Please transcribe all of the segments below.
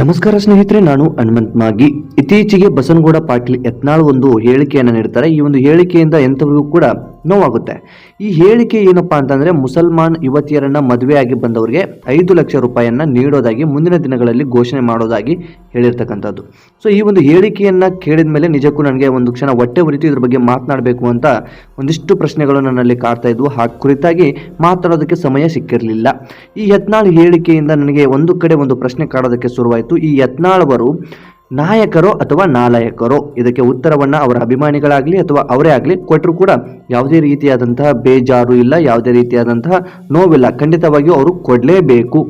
ನಮಸ್ಕಾರ ಸ್ನೇಹಿತರೆ, ನಾನು ಹನುಮಂತ್ ಮಾಗಿ. ಇತ್ತೀಚೆಗೆ ಬಸನಗೌಡ ಪಾಟೀಲ್ ಯತ್ನಾಳ್ ಒಂದು ಹೇಳಿಕೆಯನ್ನು ನೀಡ್ತಾರೆ. ಈ ಒಂದು ಹೇಳಿಕೆಯಿಂದ ಎಂಥವರಿಗೂ ಕೂಡ ನೋವಾಗುತ್ತೆ. ಈ ಹೇಳಿಕೆ ಏನಪ್ಪಾ ಅಂತಂದ್ರೆ ಮುಸಲ್ಮಾನ್ ಯುವತಿಯರನ್ನ ಮದುವೆಯಾಗಿ ಬಂದವರಿಗೆ ಐದು ಲಕ್ಷ ರೂಪಾಯಿಯನ್ನ ನೀಡೋದಾಗಿ ಮುಂದಿನ ದಿನಗಳಲ್ಲಿ ಘೋಷಣೆ ಮಾಡೋದಾಗಿ ಹೇಳಿರ್ತಕ್ಕಂಥದ್ದು. ಸೊ ಈ ಒಂದು ಹೇಳಿಕೆಯನ್ನ ಕೇಳಿದ ಮೇಲೆ ನಿಜಕ್ಕೂ ನನಗೆ ಒಂದು ಕ್ಷಣ ಹೊಟ್ಟೆ ಉರಿತು ಇದ್ರ ಬಗ್ಗೆ ಮಾತನಾಡಬೇಕು ಅಂತ ಒಂದಿಷ್ಟು ಪ್ರಶ್ನೆಗಳು ನನ್ನಲ್ಲಿ ಕಾಡ್ತಾ ಇದ್ವು. ಆ ಕುರಿತಾಗಿ ಮಾತಾಡೋದಕ್ಕೆ ಸಮಯ ಸಿಕ್ಕಿರಲಿಲ್ಲ. ಈ ಯತ್ನಾಳ್ ಹೇಳಿಕೆಯಿಂದ ನನಗೆ ಒಂದು ಕಡೆ ಒಂದು ಪ್ರಶ್ನೆ ಕಾಡೋದಕ್ಕೆ ಶುರುವಾಯಿತು. ಈ ಯತ್ನಾಳವರು ನಾಯಕರೋ ಅಥವಾ ನಾಲಾಯಕರು, ಇದಕ್ಕೆ ಉತ್ತರವನ್ನು ಅವರ ಅಭಿಮಾನಿಗಳಾಗಲಿ ಅಥವಾ ಅವರೇ ಆಗಲಿ ಕೊಟ್ಟರು ಕೂಡ ಯಾವುದೇ ರೀತಿಯಾದಂತಹ ಬೇಜಾರು ಇಲ್ಲ, ಯಾವುದೇ ರೀತಿಯಾದಂತಹ ನೋವಿಲ್ಲ. ಖಂಡಿತವಾಗಿಯೂ ಅವರು ಕೊಡಲೇಬೇಕು.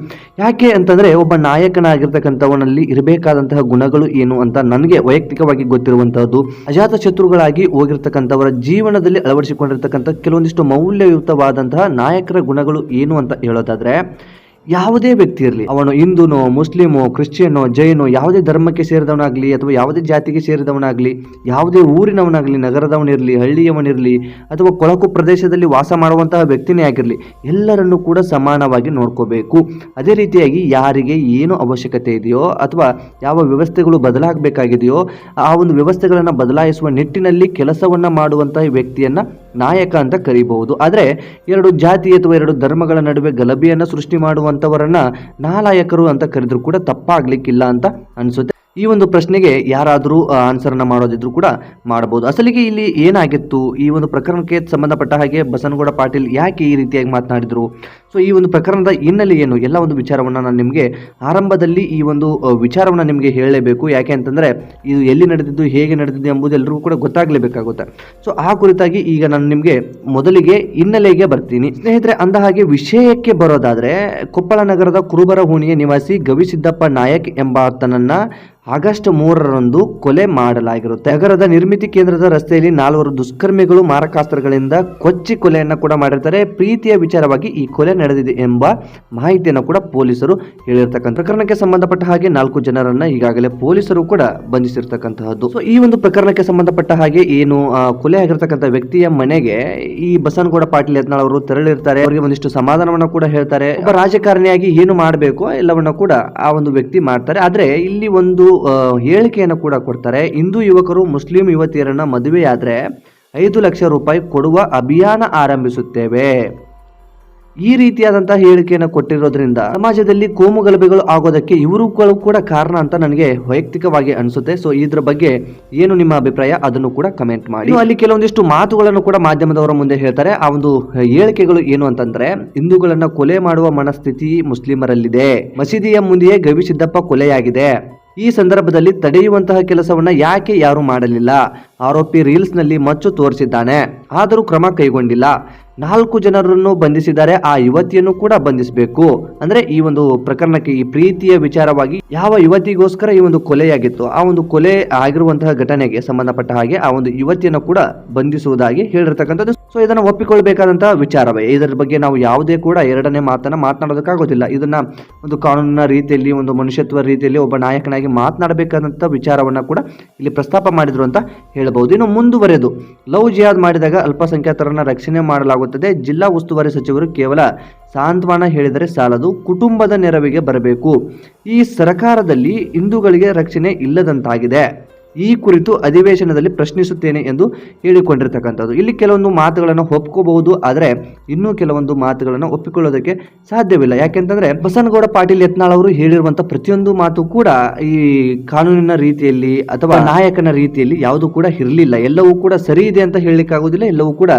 ಯಾಕೆ ಅಂತಂದರೆ ಒಬ್ಬ ನಾಯಕನಾಗಿರ್ತಕ್ಕಂಥವನಲ್ಲಿ ಇರಬೇಕಾದಂತಹ ಗುಣಗಳು ಏನು ಅಂತ ನನಗೆ ವೈಯಕ್ತಿಕವಾಗಿ ಗೊತ್ತಿರುವಂತಹದ್ದು. ಅಜಾತ ಶತ್ರುಗಳಾಗಿ ಹೋಗಿರ್ತಕ್ಕಂಥವರ ಜೀವನದಲ್ಲಿ ಅಳವಡಿಸಿಕೊಂಡಿರ್ತಕ್ಕಂಥ ಕೆಲವೊಂದಿಷ್ಟು ಮೌಲ್ಯಯುತವಾದಂತಹ ನಾಯಕರ ಗುಣಗಳು ಏನು ಅಂತ ಹೇಳೋದಾದ್ರೆ ಯಾವುದೇ ವ್ಯಕ್ತಿ ಇರಲಿ, ಅವನು ಹಿಂದೂನೋ, ಮುಸ್ಲಿಮೋ, ಕ್ರಿಶ್ಚಿಯನ್ನೋ, ಜೈನೋ, ಯಾವುದೇ ಧರ್ಮಕ್ಕೆ ಸೇರಿದವನಾಗಲಿ ಅಥವಾ ಯಾವುದೇ ಜಾತಿಗೆ ಸೇರಿದವನಾಗಲಿ, ಯಾವುದೇ ಊರಿನವನಾಗಲಿ, ನಗರದವನಿರಲಿ, ಹಳ್ಳಿಯವನಿರಲಿ ಅಥವಾ ಕೊಳಕು ಪ್ರದೇಶದಲ್ಲಿ ವಾಸ ಮಾಡುವಂತಹ ವ್ಯಕ್ತಿನೇ ಆಗಿರಲಿ, ಎಲ್ಲರನ್ನೂ ಕೂಡ ಸಮಾನವಾಗಿ ನೋಡ್ಕೋಬೇಕು. ಅದೇ ರೀತಿಯಾಗಿ ಯಾರಿಗೆ ಏನು ಅವಶ್ಯಕತೆ ಇದೆಯೋ ಅಥವಾ ಯಾವ ವ್ಯವಸ್ಥೆಗಳು ಬದಲಾಗಬೇಕಾಗಿದೆಯೋ, ಆ ಒಂದು ವ್ಯವಸ್ಥೆಗಳನ್ನು ಬದಲಾಯಿಸುವ ನಿಟ್ಟಿನಲ್ಲಿ ಕೆಲಸವನ್ನು ಮಾಡುವಂತಹ ವ್ಯಕ್ತಿಯನ್ನ ನಾಯಕ ಅಂತ ಕರೀಬಹುದು. ಆದರೆ ಎರಡು ಜಾತಿ ಅಥವಾ ಎರಡು ಧರ್ಮಗಳ ನಡುವೆ ಗಲಭೆಯನ್ನು ಸೃಷ್ಟಿ ಮಾಡುವಂಥವರನ್ನು ನಾಲಾಯಕರು ಅಂತ ಕರೆದ್ರೂ ಕೂಡ ತಪ್ಪಾಗಲಿಕ್ಕಿಲ್ಲ ಅಂತ ಅನಿಸುತ್ತೆ. ಈ ಒಂದು ಪ್ರಶ್ನೆಗೆ ಯಾರಾದರೂ ಆನ್ಸರ್ನ ಮಾಡೋದಿದ್ರು ಕೂಡ ಮಾಡಬಹುದು. ಅಸಲಿಗೆ ಇಲ್ಲಿ ಏನಾಗಿತ್ತು? ಈ ಒಂದು ಪ್ರಕರಣಕ್ಕೆ ಸಂಬಂಧಪಟ್ಟ ಹಾಗೆ ಬಸನಗೌಡ ಪಾಟೀಲ್ ಯಾಕೆ ಈ ರೀತಿಯಾಗಿ ಮಾತನಾಡಿದ್ರು? ಸೊ ಈ ಒಂದು ಪ್ರಕರಣದ ಹಿನ್ನೆಲೆ ಏನು? ಎಲ್ಲ ಒಂದು ವಿಚಾರವನ್ನು ನಾನು ನಿಮಗೆ ಆರಂಭದಲ್ಲಿ ಈ ಒಂದು ವಿಚಾರವನ್ನು ನಿಮಗೆ ಹೇಳಲೇಬೇಕು. ಯಾಕೆ ಅಂತಂದರೆ, ಇದು ಎಲ್ಲಿ ನಡೆದಿದ್ದು, ಹೇಗೆ ನಡೆದಿದ್ದು ಎಂಬುದು ಎಲ್ಲರಿಗೂ ಕೂಡ ಗೊತ್ತಾಗಲೇಬೇಕಾಗುತ್ತೆ. ಸೊ ಆ ಕುರಿತಾಗಿ ಈಗ ನಾನು ನಿಮಗೆ ಮೊದಲಿಗೆ ಹಿನ್ನೆಲೆಗೆ ಬರ್ತೀನಿ. ಸ್ನೇಹಿತರೆ, ಅಂದ ಹಾಗೆ ವಿಷಯಕ್ಕೆ ಬರೋದಾದ್ರೆ, ಕೊಪ್ಪಳ ನಗರದ ಕುರುಬರ ಹೋಣಿಯ ನಿವಾಸಿ ಗವಿಸಿದ್ದಪ್ಪ ನಾಯಕ್ ಎಂಬಾತನನ್ನ ಆಗಸ್ಟ್ ಮೂರರಂದು ಕೊಲೆ ಮಾಡಲಾಗಿರುತ್ತೆ. ನಗರದ ನಿರ್ಮಿತಿ ಕೇಂದ್ರದ ರಸ್ತೆಯಲ್ಲಿ ನಾಲ್ವರು ದುಷ್ಕರ್ಮಿಗಳು ಮಾರಕಾಸ್ತ್ರಗಳಿಂದ ಕೊಚ್ಚಿ ಕೊಲೆಯನ್ನ ಕೂಡ ಮಾಡಿರ್ತಾರೆ. ಪ್ರೀತಿಯ ವಿಚಾರವಾಗಿ ಈ ಕೊಲೆ ನಡೆದಿದೆ ಎಂಬ ಮಾಹಿತಿಯನ್ನು ಕೂಡ ಪೊಲೀಸರು ಹೇಳಿರ್ತಕ್ಕಂಥ ಪ್ರಕರಣಕ್ಕೆ ಸಂಬಂಧಪಟ್ಟ ಹಾಗೆ ನಾಲ್ಕು ಜನರನ್ನ ಈಗಾಗಲೇ ಪೊಲೀಸರು ಕೂಡ ಬಂಧಿಸಿರ್ತಕ್ಕಂತಹದ್ದು. ಸೊ ಈ ಒಂದು ಪ್ರಕರಣಕ್ಕೆ ಸಂಬಂಧಪಟ್ಟ ಹಾಗೆ ಏನು ಕೊಲೆ ಆಗಿರ್ತಕ್ಕಂಥ ವ್ಯಕ್ತಿಯ ಮನೆಗೆ ಈ ಬಸನಗೌಡ ಪಾಟೀಲ್ ಯತ್ನಾಳ್ ಅವರು ತೆರಳಿರ್ತಾರೆ. ಅವರಿಗೆ ಒಂದಿಷ್ಟು ಸಮಾಧಾನವನ್ನು ಕೂಡ ಹೇಳ್ತಾರೆ. ಒಬ್ಬ ರಾಜಕಾರಣಿಯಾಗಿ ಏನು ಮಾಡಬೇಕು ಎಲ್ಲವನ್ನ ಕೂಡ ಆ ಒಂದು ವ್ಯಕ್ತಿ ಮಾಡ್ತಾರೆ. ಆದ್ರೆ ಇಲ್ಲಿ ಒಂದು ಹೇಳಿಕೆಯನ್ನು ಕೂಡ ಕೊಡ್ತಾರೆ. ಹಿಂದೂ ಯುವಕರು ಮುಸ್ಲಿಂ ಯುವತಿಯರನ್ನು ಮದುವೆಯಾದರೆ ಐದು ಲಕ್ಷ ರೂಪಾಯಿ ಕೊಡುವ ಅಭಿಯಾನ ಆರಂಭಿಸುತ್ತೇವೆ. ಈ ರೀತಿಯಾದಂತಹ ಹೇಳಿಕೆಯನ್ನು ಕೊಟ್ಟಿರೋದ್ರಿಂದ ಸಮಾಜದಲ್ಲಿ ಕೋಮು ಗಲಭೆಗಳು ಆಗೋದಕ್ಕೆ ಇವರುಗಳು ಕೂಡ ಕಾರಣ ಅಂತ ನನಗೆ ವೈಯಕ್ತಿಕವಾಗಿ ಅನಿಸುತ್ತೆ. ಸೊ ಇದ್ರ ಬಗ್ಗೆ ಏನು ನಿಮ್ಮ ಅಭಿಪ್ರಾಯ? ಅದನ್ನು ಕೂಡ ಕಮೆಂಟ್ ಮಾಡಿ. ಅಲ್ಲಿ ಕೆಲವೊಂದಿಷ್ಟು ಮಾತುಗಳನ್ನು ಕೂಡ ಮಾಧ್ಯಮದವರ ಮುಂದೆ ಹೇಳ್ತಾರೆ. ಆ ಒಂದು ಹೇಳಿಕೆಗಳು ಏನು ಅಂತಂದ್ರೆ, ಹಿಂದೂಗಳನ್ನ ಕೊಲೆ ಮಾಡುವ ಮನಸ್ಥಿತಿ ಮುಸ್ಲಿಮರಲ್ಲಿದೆ. ಮಸೀದಿಯ ಮುಂದೆಯೇ ಗವಿಸಿದ್ದಪ್ಪ ಕೊಲೆಯಾಗಿದೆ. ಈ ಸಂದರ್ಭದಲ್ಲಿ ತಡೆಯುವಂತಹ ಕೆಲಸವನ್ನು ಯಾಕೆ ಯಾರು ಮಾಡಲಿಲ್ಲ? ಆರೋಪಿ ರೀಲ್ಸ್ನಲ್ಲಿ ಮಚ್ಚು ತೋರಿಸಿದ್ದಾನೆ. ಆದರೂ ಕ್ರಮ ಕೈಗೊಂಡಿಲ್ಲ. ನಾಲ್ಕು ಜನರನ್ನು ಬಂಧಿಸಿದರೆ ಆ ಯುವತಿಯನ್ನು ಕೂಡ ಬಂಧಿಸಬೇಕು. ಅಂದ್ರೆ ಈ ಒಂದು ಪ್ರಕರಣಕ್ಕೆ ಈ ಪ್ರೀತಿಯ ವಿಚಾರವಾಗಿ ಯಾವ ಯುವತಿಗೋಸ್ಕರ ಈ ಒಂದು ಕೊಲೆಯಾಗಿತ್ತು, ಆ ಒಂದು ಕೊಲೆ ಆಗಿರುವಂತಹ ಘಟನೆಗೆ ಸಂಬಂಧಪಟ್ಟ ಹಾಗೆ ಆ ಒಂದು ಯುವತಿಯನ್ನು ಕೂಡ ಬಂಧಿಸುವುದಾಗಿ ಹೇಳಿರ್ತಕ್ಕಂಥದ್ದು. ಸೊ ಇದನ್ನ ಒಪ್ಪಿಕೊಳ್ಬೇಕಾದಂತಹ ವಿಚಾರವೇ. ಇದರ ಬಗ್ಗೆ ನಾವು ಯಾವುದೇ ಕೂಡ ಎರಡನೇ ಮಾತನ್ನ ಮಾತನಾಡೋದಕ್ಕಾಗೋದಿಲ್ಲ ಇದನ್ನ ಒಂದು ಕಾನೂನಿನ ರೀತಿಯಲ್ಲಿ, ಒಂದು ಮನುಷ್ಯತ್ವ ರೀತಿಯಲ್ಲಿ ಒಬ್ಬ ನಾಯಕನಾಗಿ ಮಾತನಾಡಬೇಕಾದಂತಹ ವಿಚಾರವನ್ನ ಕೂಡ ಇಲ್ಲಿ ಪ್ರಸ್ತಾಪ ಮಾಡಿದ್ರು ಅಂತ ಹೇಳಬಹುದು ಇನ್ನು ಮುಂದುವರೆದು, ಲವ್ ಜಿಹಾದ್ ಮಾಡಿದಾಗ ಅಲ್ಪಸಂಖ್ಯಾತರನ್ನ ರಕ್ಷಣೆ ಮಾಡಲಾಗುತ್ತದೆ. ಜಿಲ್ಲಾ ಉಸ್ತುವಾರಿ ಸಚಿವರು ಕೇವಲ ಸಾಂತ್ವನ ಹೇಳಿದರೆ ಸಾಲದು, ಕುಟುಂಬದ ನೆರವಿಗೆ ಬರಬೇಕು. ಈ ಸರ್ಕಾರದಲ್ಲಿ ಹಿಂದೂಗಳಿಗೆ ರಕ್ಷಣೆ ಇಲ್ಲದಂತಾಗಿದೆ. ಈ ಕುರಿತು ಅಧಿವೇಶನದಲ್ಲಿ ಪ್ರಶ್ನಿಸುತ್ತೇನೆ ಎಂದು ಹೇಳಿಕೊಂಡಿರ್ತಕ್ಕಂಥದ್ದು. ಇಲ್ಲಿ ಕೆಲವೊಂದು ಮಾತುಗಳನ್ನು ಒಪ್ಕೋಬಹುದು ಆದರೆ ಇನ್ನೂ ಕೆಲವೊಂದು ಮಾತುಗಳನ್ನು ಒಪ್ಪಿಕೊಳ್ಳೋದಕ್ಕೆ ಸಾಧ್ಯವಿಲ್ಲ. ಯಾಕೆಂತಂದ್ರೆ ಬಸನಗೌಡ ಪಾಟೀಲ್ ಯತ್ನಾಳ್ ಅವರು ಹೇಳಿರುವಂತ ಪ್ರತಿಯೊಂದು ಮಾತು ಕೂಡ ಈ ಕಾನೂನಿನ ರೀತಿಯಲ್ಲಿ ಅಥವಾ ನಾಯಕನ ರೀತಿಯಲ್ಲಿ ಯಾವುದು ಕೂಡ ಇರಲಿಲ್ಲ. ಎಲ್ಲವೂ ಕೂಡ ಸರಿ ಇದೆ ಅಂತ ಹೇಳಲಿಕ್ಕಾಗೋದಿಲ್ಲ ಎಲ್ಲವೂ ಕೂಡ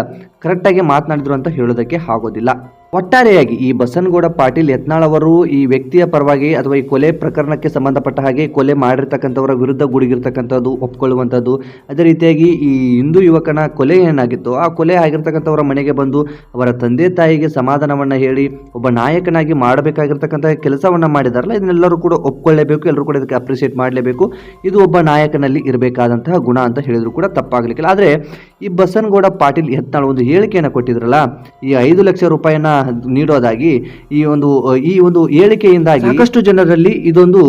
ಕರೆಕ್ಟಾಗಿ ಮಾತನಾಡಿದ್ರು ಅಂತ ಹೇಳೋದಕ್ಕೆ ಆಗೋದಿಲ್ಲ. ಒಟ್ಟಾರೆಯಾಗಿ ಈ ಬಸನಗೌಡ ಪಾಟೀಲ್ ಯತ್ನಾಳ್ ಅವರು ಈ ವ್ಯಕ್ತಿಯ ಪರವಾಗಿ ಅಥವಾ ಈ ಕೊಲೆ ಪ್ರಕರಣಕ್ಕೆ ಸಂಬಂಧಪಟ್ಟ ಹಾಗೆ ಕೊಲೆ ಮಾಡಿರ್ತಕ್ಕಂಥವರ ವಿರುದ್ಧ ಗುಡುಗಿರ್ತಕ್ಕಂಥದ್ದು, ಒಪ್ಕೊಳ್ಳುವಂಥದ್ದು, ಅದೇ ರೀತಿಯಾಗಿ ಈ ಹಿಂದೂ ಯುವಕನ ಕೊಲೆ ಏನಾಗಿತ್ತು ಆ ಕೊಲೆ ಆಗಿರ್ತಕ್ಕಂಥವರ ಮನೆಗೆ ಬಂದು ಅವರ ತಂದೆ ತಾಯಿಗೆ ಸಮಾಧಾನವನ್ನು ಹೇಳಿ, ಒಬ್ಬ ನಾಯಕನಾಗಿ ಮಾಡಬೇಕಾಗಿರ್ತಕ್ಕಂಥ ಕೆಲಸವನ್ನು ಮಾಡಿದಾರಲ್ಲ, ಇದನ್ನೆಲ್ಲರೂ ಕೂಡ ಒಪ್ಕೊಳ್ಳೇಬೇಕು ಎಲ್ಲರೂ ಕೂಡ ಇದಕ್ಕೆ ಅಪ್ರಿಷಿಯೇಟ್ ಮಾಡಲೇಬೇಕು. ಇದು ಒಬ್ಬ ನಾಯಕನಲ್ಲಿ ಇರಬೇಕಾದಂತಹ ಗುಣ ಅಂತ ಹೇಳಿದ್ರು ಕೂಡ ತಪ್ಪಾಗಲಿಕ್ಕಿಲ್ಲ. ಆದರೆ ಈ ಬಸನಗೌಡ ಪಾಟೀಲ್ ಯತ್ನಾಳ್ ಒಂದು ಹೇಳಿಕೆಯನ್ನು ಕೊಟ್ಟಿದ್ರಲ್ಲ, ಈ ಐದು ಲಕ್ಷ ರೂಪಾಯಿಯನ್ನ ನೀಡೋದಾಗಿ ಈ ಒಂದು ಈ ಒಂದು ಹೇಳಿಕೆಯಿಂದಾಗಿ ಸಾಕಷ್ಟು ಜನರಲ್ಲಿ ಇದೊಂದು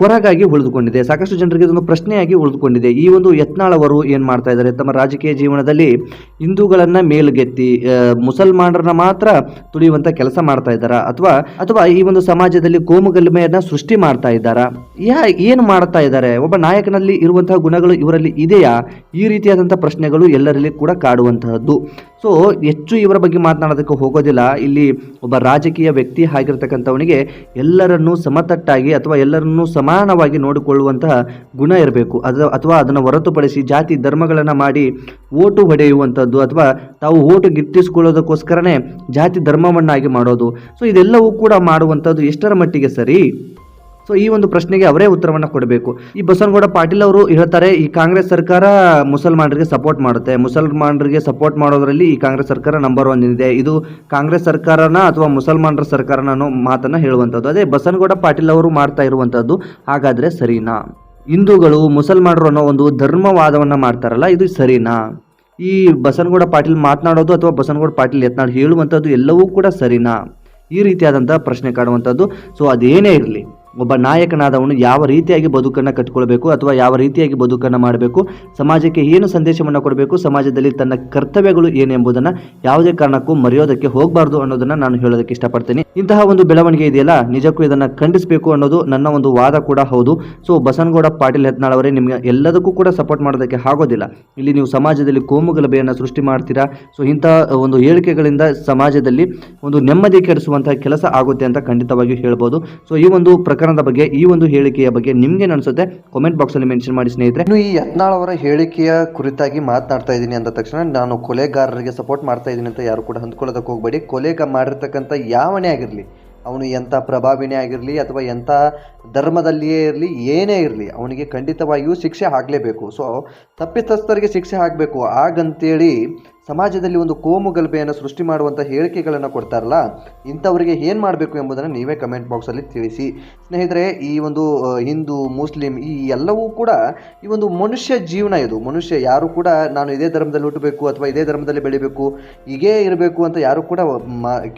ಕೊರಗಾಗಿ ಉಳಿದುಕೊಂಡಿದೆ. ಸಾಕಷ್ಟು ಜನರಿಗೆ ಇದೊಂದು ಪ್ರಶ್ನೆಯಾಗಿ ಉಳಿದುಕೊಂಡಿದೆ. ಈ ಒಂದು ಯತ್ನಾಳ್ ಅವರು ಏನ್ ಮಾಡ್ತಾ ಇದ್ದಾರೆ? ತಮ್ಮ ರಾಜಕೀಯ ಜೀವನದಲ್ಲಿ ಹಿಂದೂಗಳನ್ನ ಮೇಲುಗೆತ್ತಿ ಮುಸಲ್ಮಾನರನ್ನ ಮಾತ್ರ ತುಳಿಯುವಂತ ಕೆಲಸ ಮಾಡ್ತಾ ಇದ್ದಾರಾ? ಅಥವಾ ಅಥವಾ ಈ ಒಂದು ಸಮಾಜದಲ್ಲಿ ಕೋಮುಗಲ್ಮೆಯನ್ನ ಸೃಷ್ಟಿ ಮಾಡ್ತಾ ಇದ್ದಾರಾ? ಯಾ, ಏನು ಮಾಡ್ತಾ ಇದ್ದಾರೆ? ಒಬ್ಬ ನಾಯಕನಲ್ಲಿ ಇರುವಂತಹ ಗುಣಗಳು ಇವರಲ್ಲಿ ಇದೆಯಾ? ಈ ರೀತಿಯಾದಂತಹ ಪ್ರಶ್ನೆಗಳು ಎಲ್ಲರಲ್ಲಿ ಕೂಡ ಕಾಡುವಂತಹದ್ದು. ಸೊ ಹೆಚ್ಚು ಇವರ ಬಗ್ಗೆ ಮಾತನಾಡೋದಕ್ಕೆ ಹೋಗೋದಿಲ್ಲ. ಇಲ್ಲಿ ಒಬ್ಬ ರಾಜಕೀಯ ವ್ಯಕ್ತಿ ಆಗಿರ್ತಕ್ಕಂಥವನಿಗೆ ಎಲ್ಲರನ್ನೂ ಸಮತಟ್ಟಾಗಿ ಅಥವಾ ಎಲ್ಲರನ್ನೂ ಸಮಾನವಾಗಿ ನೋಡಿಕೊಳ್ಳುವಂತಹ ಗುಣ ಇರಬೇಕು. ಅದು, ಅಥವಾ ಅದನ್ನು ಹೊರತುಪಡಿಸಿ ಜಾತಿ ಧರ್ಮಗಳನ್ನು ಮಾಡಿ ಓಟು ಹೊಡೆಯುವಂಥದ್ದು ಅಥವಾ ತಾವು ಓಟು ಗಿಟ್ಟಿಸ್ಕೊಳ್ಳೋದಕ್ಕೋಸ್ಕರನೇ ಜಾತಿ ಧರ್ಮವನ್ನಾಗಿ ಮಾಡೋದು. ಸೊ ಇದೆಲ್ಲವೂ ಕೂಡ ಮಾಡುವಂಥದ್ದು ಎಷ್ಟರ ಮಟ್ಟಿಗೆ ಸರಿ? ಸೊ ಈ ಒಂದು ಪ್ರಶ್ನೆಗೆ ಅವರೇ ಉತ್ತರವನ್ನು ಕೊಡಬೇಕು. ಈ ಬಸವನಗೌಡ ಪಾಟೀಲ್ ಅವರು ಹೇಳ್ತಾರೆ, ಈ ಕಾಂಗ್ರೆಸ್ ಸರ್ಕಾರ ಮುಸಲ್ಮಾನರಿಗೆ ಸಪೋರ್ಟ್ ಮಾಡುತ್ತೆ. ಮುಸಲ್ಮಾನರಿಗೆ ಸಪೋರ್ಟ್ ಮಾಡೋದ್ರಲ್ಲಿ ಈ ಕಾಂಗ್ರೆಸ್ ಸರ್ಕಾರ ನಂಬರ್ ಒನ್ ಇದೆ. ಇದು ಕಾಂಗ್ರೆಸ್ ಸರ್ಕಾರನ ಅಥವಾ ಮುಸಲ್ಮಾನರ ಸರ್ಕಾರನ ಅನ್ನೋ ಮಾತನ್ನ ಹೇಳುವಂಥದ್ದು. ಅದೇ ಬಸವನಗೌಡ ಪಾಟೀಲ್ ಅವರು ಮಾಡ್ತಾ ಇರುವಂಥದ್ದು ಹಾಗಾದ್ರೆ ಸರಿನಾ? ಹಿಂದೂಗಳು ಮುಸಲ್ಮಾನರು ಅನ್ನೋ ಒಂದು ಧರ್ಮವಾದವನ್ನ ಮಾಡ್ತಾರಲ್ಲ, ಇದು ಸರಿನಾ? ಈ ಬಸನಗೌಡ ಪಾಟೀಲ್ ಮಾತನಾಡೋದು ಅಥವಾ ಬಸನಗೌಡ ಪಾಟೀಲ್ ಯತ್ನಾಳ್ ಹೇಳುವಂಥದ್ದು ಎಲ್ಲವೂ ಕೂಡ ಸರಿನಾ? ಈ ರೀತಿಯಾದಂಥ ಪ್ರಶ್ನೆ ಕಾಡುವಂಥದ್ದು. ಸೊ ಅದೇನೇ ಇರಲಿ ಒಬ್ಬ ನಾಯಕನಾದವನು ಯಾವ ರೀತಿಯಾಗಿ ಬದುಕನ್ನು ಕಟ್ಕೊಳ್ಬೇಕು ಅಥವಾ ಯಾವ ರೀತಿಯಾಗಿ ಬದುಕನ್ನು ಮಾಡಬೇಕು, ಸಮಾಜಕ್ಕೆ ಏನು ಸಂದೇಶವನ್ನು ಕೊಡಬೇಕು, ಸಮಾಜದಲ್ಲಿ ತನ್ನ ಕರ್ತವ್ಯಗಳು ಏನು ಎಂಬುದನ್ನು ಯಾವುದೇ ಕಾರಣಕ್ಕೂ ಮರೆಯೋದಕ್ಕೆ ಹೋಗಬಾರ್ದು ಅನ್ನೋದನ್ನ ನಾನು ಹೇಳೋದಕ್ಕೆ ಇಷ್ಟಪಡ್ತೀನಿ. ಇಂತಹ ಒಂದು ಬೆಳವಣಿಗೆ ಇದೆಯಲ್ಲ, ನಿಜಕ್ಕೂ ಇದನ್ನು ಖಂಡಿಸಬೇಕು ಅನ್ನೋದು ನನ್ನ ಒಂದು ವಾದ ಕೂಡ ಹೌದು. ಸೊ, ಬಸನಗೌಡ ಪಾಟೀಲ್ ಯತ್ನಾಳ್ ಅವರೇ ನಿಮಗೆ ಎಲ್ಲದಕ್ಕೂ ಕೂಡ ಸಪೋರ್ಟ್ ಮಾಡೋದಕ್ಕೆ ಆಗೋದಿಲ್ಲ. ಇಲ್ಲಿ ನೀವು ಸಮಾಜದಲ್ಲಿ ಕೋಮುಗಲಭೆಯನ್ನು ಸೃಷ್ಟಿ ಮಾಡ್ತೀರಾ? ಸೊ ಇಂತಹ ಒಂದು ಹೇಳಿಕೆಗಳಿಂದ ಸಮಾಜದಲ್ಲಿ ಒಂದು ನೆಮ್ಮದಿ ಕೆಡಿಸುವಂತಹ ಕೆಲಸ ಆಗುತ್ತೆ ಅಂತ ಖಂಡಿತವಾಗಿಯೂ ಹೇಳ್ಬೋದು. ಸೊ, ಈ ಒಂದು ಪ್ರಕರಣದ ಬಗ್ಗೆ ಈ ಒಂದು ಹೇಳಿಕೆಯ ಬಗ್ಗೆ ನಿಮ್ಗೆ ಅನ್ಸುತ್ತೆ ಕಾಮೆಂಟ್ ಬಾಕ್ಸ್ ಅಲ್ಲಿ ಮೆನ್ಷನ್ ಮಾಡಿ ಸ್ನೇಹಿತರೆ. ಇನ್ನು ಈ ಯತ್ನಾಳ್ ಅವರ ಹೇಳಿಕೆಯ ಕುರಿತಾಗಿ ಮಾತನಾಡ್ತಾ ಇದ್ದೀನಿ ಅಂದ ತಕ್ಷಣ ನಾನು ಕೊಲೆಗಾರರಿಗೆ ಸಪೋರ್ಟ್ ಮಾಡ್ತಾ ಇದ್ದೀನಿ ಅಂತ ಯಾರು ಕೂಡ ಹೊಂದ್ಕೊಳ್ಳೋದಕ್ಕೆ ಹೋಗಬೇಡಿ. ಕೊಲೆಗ ಮಾಡಿರ್ತಕ್ಕಂಥ ಯಾವನೇ ಆಗಿರಲಿ, ಅವನು ಎಂಥ ಪ್ರಭಾವಿನೇ ಆಗಿರಲಿ ಅಥವಾ ಎಂಥ ಧರ್ಮದಲ್ಲಿಯೇ ಇರಲಿ, ಏನೇ ಇರಲಿ, ಅವನಿಗೆ ಖಂಡಿತವಾಗಿಯೂ ಶಿಕ್ಷೆ ಆಗಲೇಬೇಕು. ಸೊ ತಪ್ಪಿತಸ್ಥರಿಗೆ ಶಿಕ್ಷೆ ಆಗಬೇಕು. ಆಗಂತೇಳಿ ಸಮಾಜದಲ್ಲಿ ಒಂದು ಕೋಮು ಗಲಭೆಯನ್ನು ಸೃಷ್ಟಿ ಮಾಡುವಂಥ ಹೇಳಿಕೆಗಳನ್ನು ಕೊಡ್ತಾರಲ್ಲ, ಇಂಥವರಿಗೆ ಏನು ಮಾಡಬೇಕು ಎಂಬುದನ್ನು ನೀವೇ ಕಮೆಂಟ್ ಬಾಕ್ಸಲ್ಲಿ ತಿಳಿಸಿ. ಸ್ನೇಹಿತರೆ, ಈ ಒಂದು ಹಿಂದೂ, ಮುಸ್ಲಿಂ ಈ ಎಲ್ಲವೂ ಕೂಡ ಈ ಒಂದು ಮನುಷ್ಯ ಜೀವನ ಇದು. ಮನುಷ್ಯ ಯಾರು ಕೂಡ ನಾನು ಇದೇ ಧರ್ಮದಲ್ಲಿ ಹುಟ್ಟಬೇಕು ಅಥವಾ ಇದೇ ಧರ್ಮದಲ್ಲಿ ಬೆಳಿಬೇಕು, ಹೀಗೇ ಇರಬೇಕು ಅಂತ ಯಾರು ಕೂಡ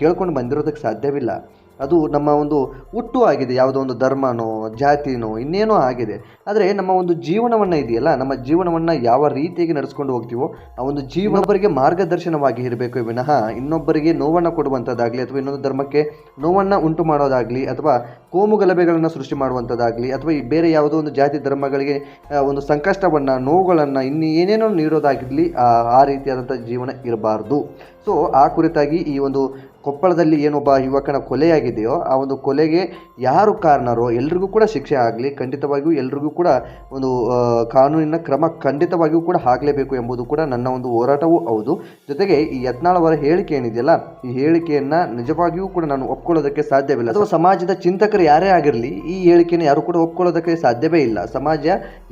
ಕೇಳ್ಕೊಂಡು ಬಂದಿರೋದಕ್ಕೆ ಸಾಧ್ಯವಿಲ್ಲ. ಅದು ನಮ್ಮ ಒಂದು ಹುಟ್ಟು ಆಗಿದೆ, ಯಾವುದೋ ಒಂದು ಧರ್ಮನೋ, ಜಾತಿನೋ, ಇನ್ನೇನೋ ಆಗಿದೆ. ಆದರೆ ನಮ್ಮ ಒಂದು ಜೀವನವನ್ನು ಇದೆಯಲ್ಲ, ನಮ್ಮ ಜೀವನವನ್ನು ಯಾವ ರೀತಿಯಾಗಿ ನಡೆಸ್ಕೊಂಡು ಹೋಗ್ತೀವೋ, ಆ ಒಂದು ಜೀವನೊಬ್ಬರಿಗೆ ಮಾರ್ಗದರ್ಶನವಾಗಿ ಇರಬೇಕು. ವಿನಃ ಇನ್ನೊಬ್ಬರಿಗೆ ನೋವನ್ನು ಕೊಡುವಂಥದ್ದಾಗಲಿ, ಅಥವಾ ಇನ್ನೊಂದು ಧರ್ಮಕ್ಕೆ ನೋವನ್ನು ಉಂಟು ಮಾಡೋದಾಗಲಿ, ಅಥವಾ ಕೋಮು ಗಲಭೆಗಳನ್ನು ಸೃಷ್ಟಿ ಮಾಡುವಂಥದ್ದಾಗಲಿ, ಅಥವಾ ಬೇರೆ ಯಾವುದೋ ಒಂದು ಜಾತಿ ಧರ್ಮಗಳಿಗೆ ಒಂದು ಸಂಕಷ್ಟವನ್ನು, ನೋವುಗಳನ್ನು ಇನ್ನು ಏನೇನೋ ನೀಡೋದಾಗಿರಲಿ ಆ ರೀತಿಯಾದಂಥ ಜೀವನ ಇರಬಾರ್ದು. ಸೊ, ಆ ಕುರಿತಾಗಿ ಈ ಒಂದು ಕೊಪ್ಪಳದಲ್ಲಿ ಏನೊಬ್ಬ ಯುವಕನ ಕೊಲೆಯಾಗಿದೆಯೋ, ಆ ಒಂದು ಕೊಲೆಗೆ ಯಾರು ಕಾರಣರೋ ಎಲ್ರಿಗೂ ಕೂಡ ಶಿಕ್ಷೆ ಆಗಲಿ, ಖಂಡಿತವಾಗಿಯೂ ಎಲ್ರಿಗೂ ಕೂಡ ಒಂದು ಕಾನೂನಿನ ಕ್ರಮ ಖಂಡಿತವಾಗಿಯೂ ಕೂಡ ಆಗಲೇಬೇಕು ಎಂಬುದು ಕೂಡ ನನ್ನ ಒಂದು ಹೋರಾಟವೂ ಹೌದು. ಜೊತೆಗೆ ಈ ಯತ್ನಾಳವರ ಹೇಳಿಕೆ ಏನಿದೆಯಲ್ಲ, ಈ ಹೇಳಿಕೆಯನ್ನು ನಿಜವಾಗಿಯೂ ಕೂಡ ನಾನು ಒಪ್ಕೊಳ್ಳೋದಕ್ಕೆ ಸಾಧ್ಯವಿಲ್ಲ. ಅಥವಾ ಸಮಾಜದ ಚಿಂತಕರು ಯಾರೇ ಆಗಿರಲಿ, ಈ ಹೇಳಿಕೆಯನ್ನು ಯಾರು ಕೂಡ ಒಪ್ಕೊಳ್ಳೋದಕ್ಕೆ ಸಾಧ್ಯವೇ ಇಲ್ಲ. ಸಮಾಜ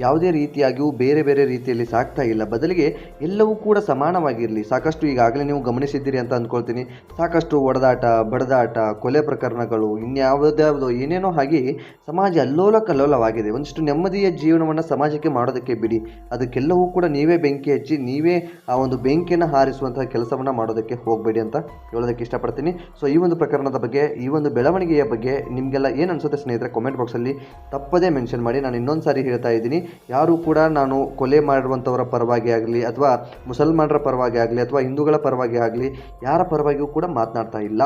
ಯಾವುದೇ ರೀತಿಯಾಗಿಯೂ ಬೇರೆ ಬೇರೆ ರೀತಿಯಲ್ಲಿ ಸಾಕ್ತಾ ಇಲ್ಲ. ಬದಲಿಗೆ ಎಲ್ಲವೂ ಕೂಡ ಸಮಾನವಾಗಿರಲಿ. ಸಾಕಷ್ಟು ಈಗಾಗಲೇ ನೀವು ಗಮನಿಸಿದ್ದೀರಿ ಅಂತ ಅಂದ್ಕೊಳ್ತೀನಿ. ಸಾಕಷ್ಟು ಒಡೆದಾಟ, ಬಡದಾಟ, ಕೊಲೆ ಪ್ರಕರಣಗಳು, ಇನ್ಯಾವುದ್ಯಾವುದೋ, ಏನೇನೋ ಹಾಗೆ ಸಮಾಜ ಅಲ್ಲೋಲ ಕಲ್ಲೋಲವಾಗಿದೆ ಒಂದಿಷ್ಟು ನೆಮ್ಮದಿಯ ಜೀವನವನ್ನು ಸಮಾಜಕ್ಕೆ ಮಾಡೋದಕ್ಕೆ ಬಿಡಿ. ಅದಕ್ಕೆಲ್ಲವೂ ಕೂಡ ನೀವೇ ಬೆಂಕಿ ಹಚ್ಚಿ, ನೀವೇ ಆ ಒಂದು ಬೆಂಕಿಯನ್ನು ಹಾರಿಸುವಂತಹ ಕೆಲಸವನ್ನು ಮಾಡೋದಕ್ಕೆ ಹೋಗಬೇಡಿ ಅಂತ ಹೇಳೋದಕ್ಕೆ ಇಷ್ಟಪಡ್ತೀನಿ. ಸೊ ಈ ಒಂದು ಪ್ರಕರಣದ ಬಗ್ಗೆ, ಈ ಒಂದು ಬೆಳವಣಿಗೆಯ ಬಗ್ಗೆ ನಿಮಗೆಲ್ಲ ಏನು ಅನಿಸುತ್ತೆ ಸ್ನೇಹಿತರೆ ಕಾಮೆಂಟ್ ಬಾಕ್ಸಲ್ಲಿ ತಪ್ಪದೇ ಮೆನ್ಷನ್ ಮಾಡಿ. ನಾನು ಇನ್ನೊಂದು ಸಾರಿ ಹೇಳ್ತಾ ಇದ್ದೀನಿ. ಯಾರು ಕೂಡ ನಾನು ಕೊಲೆ ಮಾಡಿರುವಂಥವರ ಪರವಾಗಿ ಆಗಲಿ, ಅಥವಾ ಮುಸಲ್ಮಾನರ ಪರವಾಗಿ ಆಗಲಿ, ಅಥವಾ ಹಿಂದೂಗಳ ಪರವಾಗಿ ಆಗಲಿ, ಯಾರ ಪರವಾಗಿಯೂ ಕೂಡ ಮಾತನಾಡ್ತಾ ಇಲ್ಲ.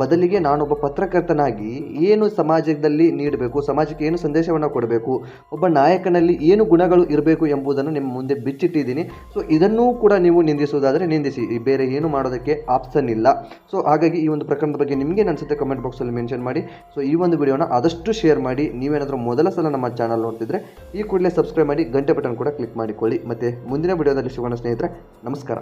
ಬದಲಿಗೆ ನಾನೊಬ್ಬ ಪತ್ರಕರ್ತನಾಗಿ ಏನು ಸಮಾಜದಲ್ಲಿ ನೀಡಬೇಕು, ಸಮಾಜಕ್ಕೆ ಏನು ಸಂದೇಶವನ್ನು ಕೊಡಬೇಕು, ಒಬ್ಬ ನಾಯಕನಲ್ಲಿ ಏನು ಗುಣಗಳು ಇರಬೇಕು ಎಂಬುದನ್ನು ನಿಮ್ಮ ಮುಂದೆ ಬಿಚ್ಚಿಟ್ಟಿದ್ದೀನಿ. ಸೊ ಇದನ್ನೂ ಕೂಡ ನೀವು ನಿಂದಿಸುವುದಾದರೆ ನಿಂದಿಸಿ. ಬೇರೆ ಏನು ಮಾಡೋದಕ್ಕೆ ಆಪ್ಷನ್ ಇಲ್ಲ. ಸೊ ಹಾಗಾಗಿ ಈ ಒಂದು ಪ್ರಕರಣದ ಬಗ್ಗೆ ನಿಮಗೆ ಅನಿಸುತ್ತೆ ಕಮೆಂಟ್ ಬಾಕ್ಸಲ್ಲಿ ಮೆನ್ಷನ್ ಮಾಡಿ. ಸೊ ಈ ಒಂದು ವಿಡಿಯೋನ ಆದಷ್ಟು ಶೇರ್ ಮಾಡಿ. ನೀವೇನಾದರೂ ಮೊದಲ ಸಲ ನಮ್ಮ ಚಾನಲ್ ನೋಡ್ತಿದ್ರೆ ಈ ಕೂಡಲೇ ಸಬ್ಸ್ಕ್ರೈಬ್ ಮಾಡಿ, ಗಂಟೆ ಬಟನ್ ಕೂಡ ಕ್ಲಿಕ್ ಮಾಡಿಕೊಳ್ಳಿ. ಮತ್ತು ಮುಂದಿನ ವಿಡಿಯೋದಲ್ಲಿ ಸಿಗೋಣ ಸ್ನೇಹಿತರೆ, ನಮಸ್ಕಾರ.